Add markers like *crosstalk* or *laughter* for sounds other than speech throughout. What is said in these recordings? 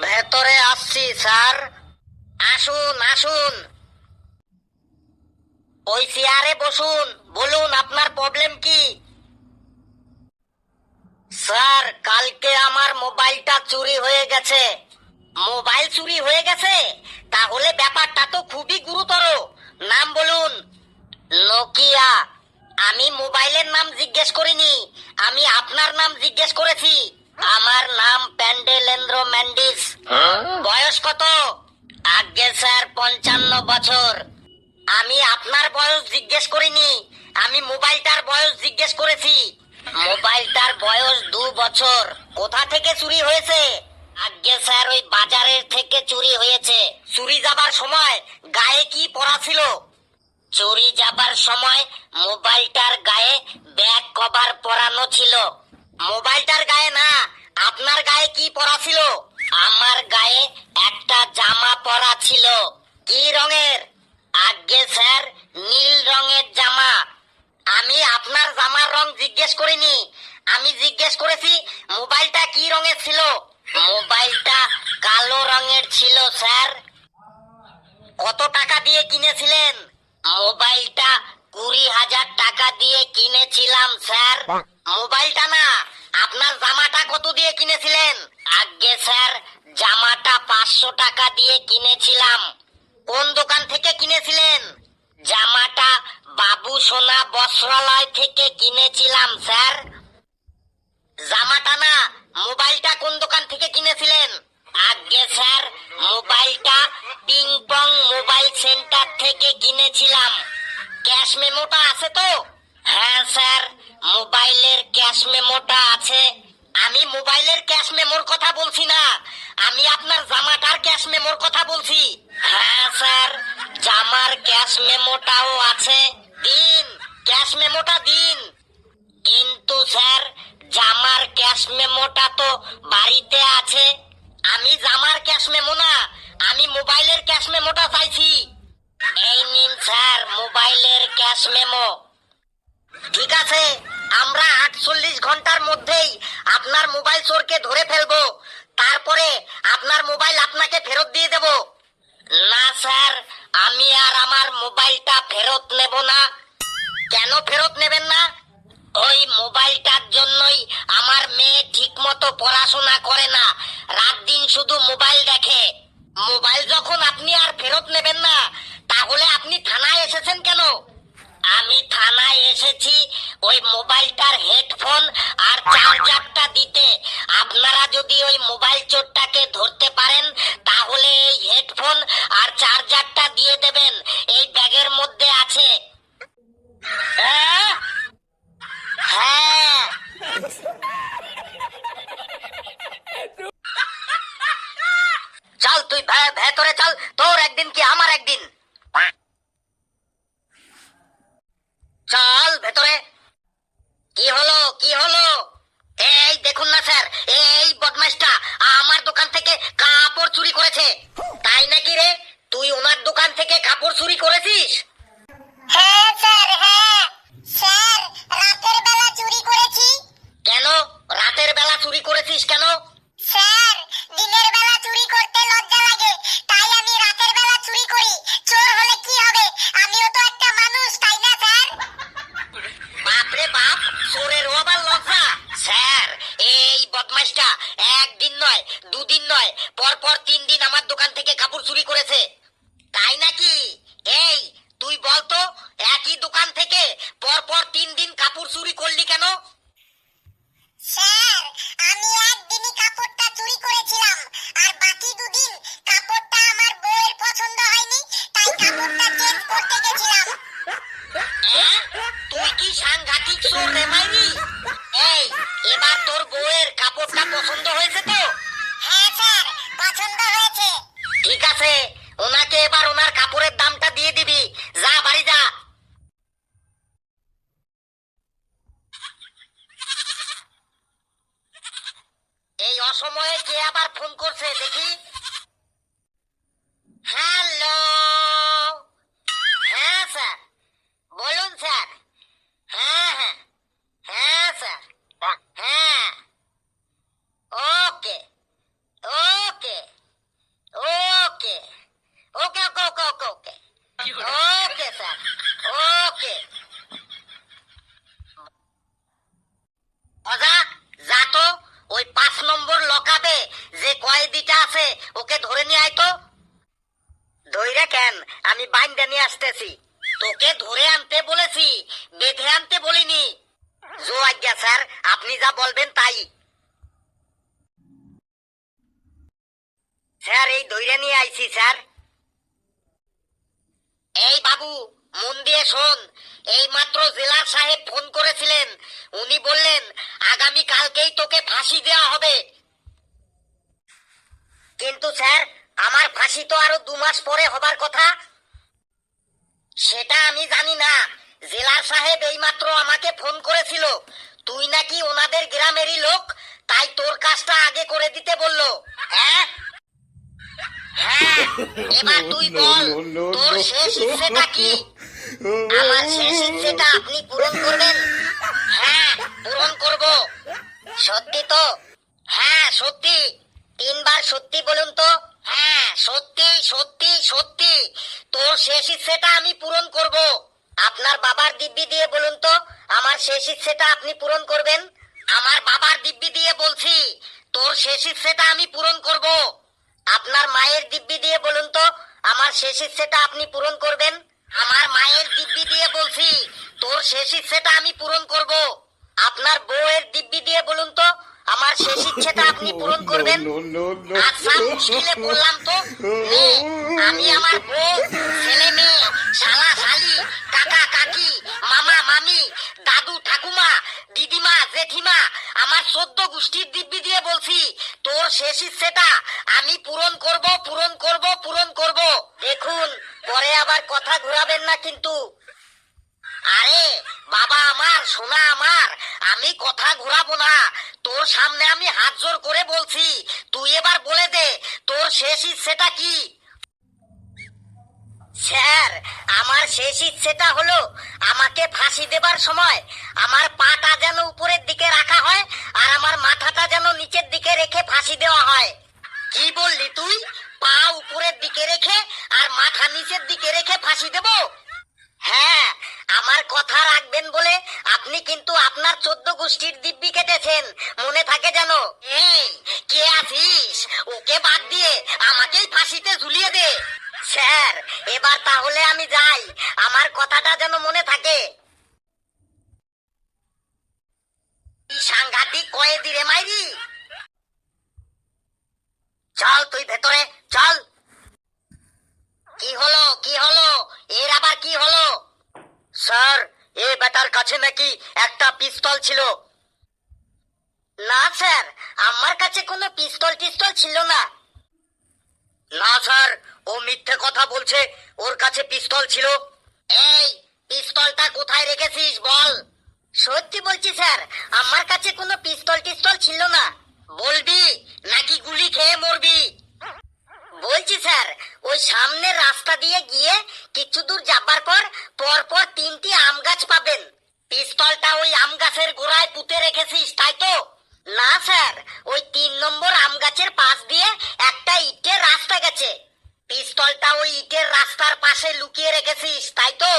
ভেতরে আসছি, স্যার। আসুন আসুন। ওই চেয়ারে বসুন, বলুন আপনার প্রবলেম কি? স্যার, কালকে আমার মোবাইলটা চুরি হয়ে গেছে। মোবাইল চুরি হয়ে গেছে? তাহলে ব্যাপারটা তো খুবই গুরুতর। নাম বলুন। নোকিয়া। আমি মোবাইলের নাম জিজ্ঞেস করিনি, আমি আপনার নাম জিজ্ঞেস করেছি। আমার নাম প্যান্ডেলেন্দ্র ম্যান্ডিস। বয়স কত? আজ্ঞে স্যার পঞ্চান্ন বছর। আমি আপনার বয়স জিজ্ঞেস করিনি আমি মোবাইলটার বয়স জিজ্ঞেস করেছি। মোবাইলটার বয়স দু বছর। কোথা থেকে চুরি হয়েছে? আজ্ঞে স্যার ওই বাজারের থেকে চুরি হয়েছে। চুরি যাবার সময় গায়ে কি পরা ছিল? চুরি যাবার সময় মোবাইলটার গায়ে ব্যাক কভার পরানো ছিল। মোবাইলটার গায়ে না আপনার গায়ে কি পরা ছিল? আমার গায়ে একটা জামা পরা ছিল। কি রঙের? আগে স্যার নীল রঙের জামা। আমি আপনার জামার রং জিজ্ঞেস করিনি। আমি জিজ্ঞেস করেছি মোবাইলটা কি রঙের ছিল? মোবাইলটা কালো রঙের ছিল স্যার। কত টাকা দিয়ে কিনেছিলেন? মোবাইলটা কুড়ি হাজার টাকা দিয়ে কিনেছিলাম স্যার। মোবাইলটা না আপনার জামাটা কত দিয়ে কিনেছিলেন? আজ্ঞে স্যার, জামাটা পাঁচশো টাকা দিয়ে কিনেছিলাম। কোন দোকান থেকে কিনেছিলেন? জামাটা বাবু সোনা বস্ত্রালয় থেকে কিনেছিলাম, স্যার। জামাটা না, মোবাইলটা কোন দোকান থেকে কিনেছিলেন? আজ্ঞে স্যার, মোবাইলটা পিং পং মোবাইল সেন্টার থেকে কিনেছিলাম। ক্যাশ মেমোটা আছে তো? হ্যাঁ স্যার। মোবাইলের ক্যাশ মেমোটা আছে। আমি মোবাইলের ক্যাশ মেমোর কথা বলছি না। আমি আপনার জামাটার ক্যাশ মেমোর কথা বলছি। হ্যাঁ স্যার। জামার ক্যাশ মেমোটাও আছে। দিন। ক্যাশ মেমোটা দিন। কিন্তু, স্যার, জামার ক্যাশ মেমোটা তো বাড়িতে আছে। আমি জামার ক্যাশ মেমো না। আমি মোবাইলের ক্যাশ মেমোটা চাইছি। এই নিন, স্যার, মোবাইলের ক্যাশ মেমো। ঠিক আছে। আমরা আটচল্লিশ ঘণ্টার মধ্যেই আপনার মোবাইল চোরকে ধরে ফেলব। তারপরে আপনার মোবাইল আপনাকে ফেরত দিয়ে দেব। না, স্যার, আমি আর আমার মোবাইলটা ফেরত নেব না। কেন ফেরত নেবেন না? ওই মোবাইলটার জন্যই আমার মেয়ে ঠিক মতো পড়াশোনা করে না। রাত দিন শুধু মোবাইল দেখে। মোবাইল যখন আপনি আর ফেরত নেবেন না, তাহলে আপনি থানায় এসেছেন কেন? আমি থানায় এসেছি, ওই মোবাইলটার হেডফোন আর চার্জারটা দিতে। আপনারা যদি ওই মোবাইল চোরটাকে ধরতে পারেন, তাহলে এই হেডফোন আর চার্জারটা দিয়ে দেবেন এই ব্যাগের মধ্যে আছে হ্যাঁ হ্যাঁ চল তুই ভে- ভেতরে চল তোর একদিন কি আমার একদিন চল ভেতরে কি হলো কি হলো এই দেখুন না স্যার এই বদমাইশটা আমার দোকান থেকে কাপড় চুরি করেছে তাই নাকি রে তুই ওনার দোকান থেকে কাপড় চুরি করেছিস হ্যাঁ স্যার হ্যাঁ স্যার রাতের বেলা চুরি করেছি কেন রাতের বেলা চুরি করেছিস কেন স্যার দিনের বেলা চুরি করতে লজ্জা লাগে তাই আমি রাতের বেলা চুরি করি চোর হলে কি হবে আমিও তো একটা মানুষ তাই না স্যার বাপরে বাপ চোরের আবার লজ্জা স্যার এই বদমাইশটা একদিন নয় দুদিন নয় পর পর তিন দিন আমার দোকান থেকে কাপড় চুরি করেছে তাই নাকি এই তুই বলতো একই দোকান থেকে পর পর তিন দিন কাপড় চুরি করলি কেন স্যার আমি একদিনই কাপড়টা চুরি করেছিলাম আর বাকি দুদিন কাপড়টা আমার বউয়ের পছন্দ হয়নি তাই কাপড়টা চেঞ্জ করতে গেছিলাম হ্যাঁ? তুই কি সাংঘাতিক চোর রে মাইনি এই এবার তোর বউয়ের কাপড়টা পছন্দ হয়েছে তো হ্যাঁ স্যার পছন্দ হয়েছে ঠিক আছে ওনাকে এবার ওনার কাপড়ের দামটা দিয়ে দিবি যা বাড়ি যা এই অসময়ে কে আবার ফোন করছে দেখি হ্যালো হ্যাঁ স্যার বলুন স্যার হ্যাঁ হ্যাঁ হ্যাঁ স্যার হ্যাঁ ওকে ওকে আসতেছি তোকে ধরে আনতে বলেছি, বেঁধে আনতে বলিনি। জো আজ্ঞা, স্যার, আপনি যা বলবেন তাই। স্যার, এই দইরা নিয়ে আইছি, স্যার। এই বাবু, মন দিয়ে শোন। এই মাত্র জেলার সাহেব ফোন করেছিলেন। উনি বললেন, আগামী কালকেই তোকে ফাঁসি দেওয়া হবে। কিন্তু স্যার, আমার ফাঁসি তো আরও দু মাস পরে হবার কথা। সেটা আমি জানি না। জেলার সাহেব এইমাত্র আমাকে ফোন করেছিল। তুই নাকি ওনাদের গ্রামেরই লোক তাই তোর কাজটা আগে করে দিতে বলল। হ্যাঁ? হ্যাঁ এবার তুই *laughs* বল তোর শেষ ইচ্ছেটা কি? আমার শেষ ইচ্ছেটা আপনি পূরণ করবেন? হ্যাঁ পূরণ করব। সত্যি তো? হ্যাঁ সত্যি। তিনবার সত্যি বলুন তো। হ্যাঁ সত্যি সত্যি সত্যি। তোর শেষ ইচ্ছেটা আমি পূরণ করব। আপনার বাবার দিব্যি দিয়ে বলুন তো, আমার শেষ ইচ্ছেটা আপনি পূরণ করবেন? আমার বাবার দিব্যি দিয়ে বলছি, তোর শেষ ইচ্ছেটা আমি পূরণ করব। আপনার মায়ের দিব্যি দিয়ে বলুন তো, আমার শেষ ইচ্ছেটা আপনি পূরণ করবেন? আমার মায়ের দিব্যি দিয়ে বলছি, তোর শেষ ইচ্ছেটা আমি পূরণ করব। আপনার বউয়ের দিব্যি দিয়ে বলুন তো আপনি পূরণ করবেন। আচ্ছা মুশকিলে বললাম তো। আমি আমার বউ ছেলে মেয়ে শালা শালি কাকা কাকি মামা মামি দাদু ঠাকুমা দিদিমা জেঠিমা আমার চোদ্দ গোষ্ঠীর দিব্যি দিয়ে বলছি তোর শেষ ইচ্ছেটা আমি পূরণ করব পূরণ করব পূরণ করব। দেখুন পরে আবার কথা ঘুরাবেন না কিন্তু আরে বাবা আমার সোনা আমার আমি কথা ঘোরাবো না তোর সামনে আমি হাত জোর করে বলছি, তুই এবার বলে দে, তোর শেষ ইচ্ছেটা কি? স্যার, আমার শেষ ইচ্ছেটা হলো আমাকে ফাঁসি দেবার সময় আমার পাটা যেন উপরের দিকে রাখা হয় আর আমার মাথাটা যেন নিচের দিকে রেখে ফাঁসি দেওয়া হয়। কি বললি তুই? পা উপরের দিকে রেখে আর মাথা নিচের দিকে রেখে ফাঁসি দেবো? হ্যাঁ আমার কথা রাখবেন বলে আপনি কিন্তু আপনার চোদ্দ গোষ্ঠীর দিব্যি কেটেছেন। মনে থাকে যেন, এই, কে আছিস? ওকে বাদ দিয়ে আমাকেই ফাঁসিতে ঝুলিয়ে দে। স্যার, এবার তাহলে আমি যাই। আমার কথাটা যেন মনে থাকে। সাংঘাতিক কয়েদি রে মাইরি। চল তুই ভেতরে, চল কি হলো কি হলো এর আবার কি হলো স্যার এ বেটার কাছে নাকি একটা পিস্তল ছিল? না, স্যার, আমার কাছে কোনো পিস্তল টিস্তল ছিল না। না, স্যার, ও মিথ্যে কথা বলছে, ওর কাছে পিস্তল ছিল। এই, পিস্তলটা কোথায় রেখেছিস, বল। সত্যি বলছি, স্যার, আমার কাছে কোনো পিস্তল টিস্তল ছিল না। বলবি, নাকি গুলি খেয়ে মরবি? বলছি, স্যার, ওই সামনের রাস্তা দিয়ে গিয়ে কিছু দূর যাবার পর পর পর তিনটি আম গাছ পাবেন। পিস্তলটা ওই আম গাছের গোড়ায় পুঁতে রেখেছিস, তাই তো? না, স্যার, ওই তিন নম্বর আম গাছের পাশ দিয়ে একটা ইটের রাস্তা গেছে। পিস্তলটা ওই ইটের রাস্তার পাশে লুকিয়ে রেখেছিস, তাই তো?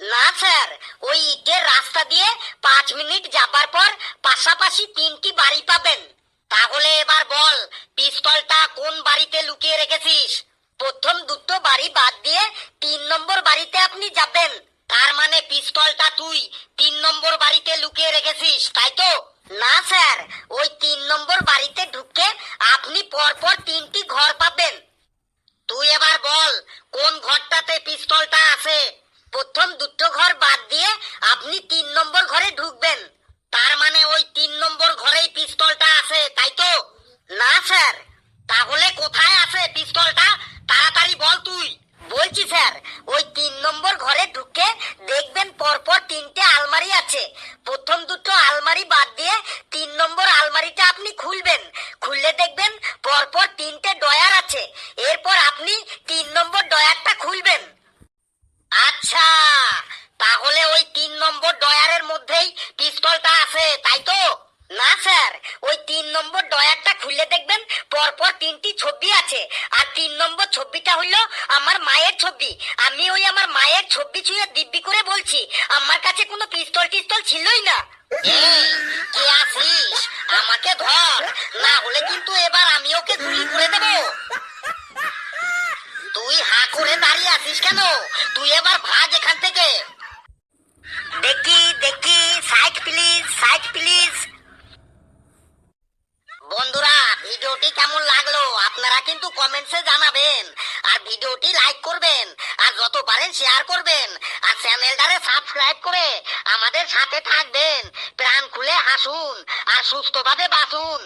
না, স্যার, ওই ইটের রাস্তা দিয়ে পাঁচ মিনিট যাবার পর পাশাপাশি তিনটি বাড়ি পাবেন। তাহলে এবার বল, পিস্তলটা কোন বাড়িতে লুকিয়ে রেখেছিস? প্রথম দুটো বাড়ি বাদ দিয়ে তিন নম্বর বাড়িতে আপনি যাবেন। তার মানে পিস্তলটা তুই নম্বর বাড়িতে লুকিয়ে রেখেছিস, তাই তো? না, স্যার। ওই তিন নম্বর বাড়িতে ঢুকে আপনি পরপর তিনটি ঘর পাবেন। তুই এবার বল, কোন ঘরটাতে পিস্তলটা আছে? প্রথম দুটো ঘর বাদ দিয়ে আপনি তিন নম্বর ঘরে ঢুকবেন। তার মানে ওই তিন নম্বর ঘরেই পিস্তলটা আছে, তাই তো? না, স্যার। তাহলে কোথায় আছে পিস্তলটা? তাড়াতাড়ি বল তুই। বলছি, স্যার, ওই তিন নম্বর ঘরে ঢুকে পরপর তিনটে আলমারি আছে। প্রথম দুটো আলমারি বাদ দিয়ে তিন নম্বর আলমারিটা আপনি খুলবেন। খুললে দেখবেন পরপর তিনটে ডয়ার আছে এরপর আপনি তিন নম্বর ডয়ারটা খুলবেন আচ্ছা তাহলে ওই তিন নম্বর ডয়ারের মধ্যেই পিস্তলটা আছে তাই তো না স্যার ওই তিন নম্বর ডয়ারটা খুলে দেখবেন পরপর তিনটি ছবি আছে আর তিন নম্বর ছবিটা হলো আমার মায়ের ছবি। আমি ওই আমার মায়ের ছবি ছুঁয়ে দিব্যি করে বলছি, আমার কাছে কোনো পিস্তল টিস্তল ছিলই না। কে আছিস? আমাকে ধর, না হলে কিন্তু এবার আমি ওকে গুলি করে দেবো। তুই তুই হা করে দাঁড়িয়ে আছিস কেন? তুই এবার ভাগ এখান থেকে। দেখি দেখি করবেন। আর যত পারেন শেয়ার করবেন, আর চ্যানেলটারে সাবস্ক্রাইব করে আমাদের সাথে থাকবেন। প্রাণ খুলে হাসুন, আর সুস্থভাবে বাঁচুন।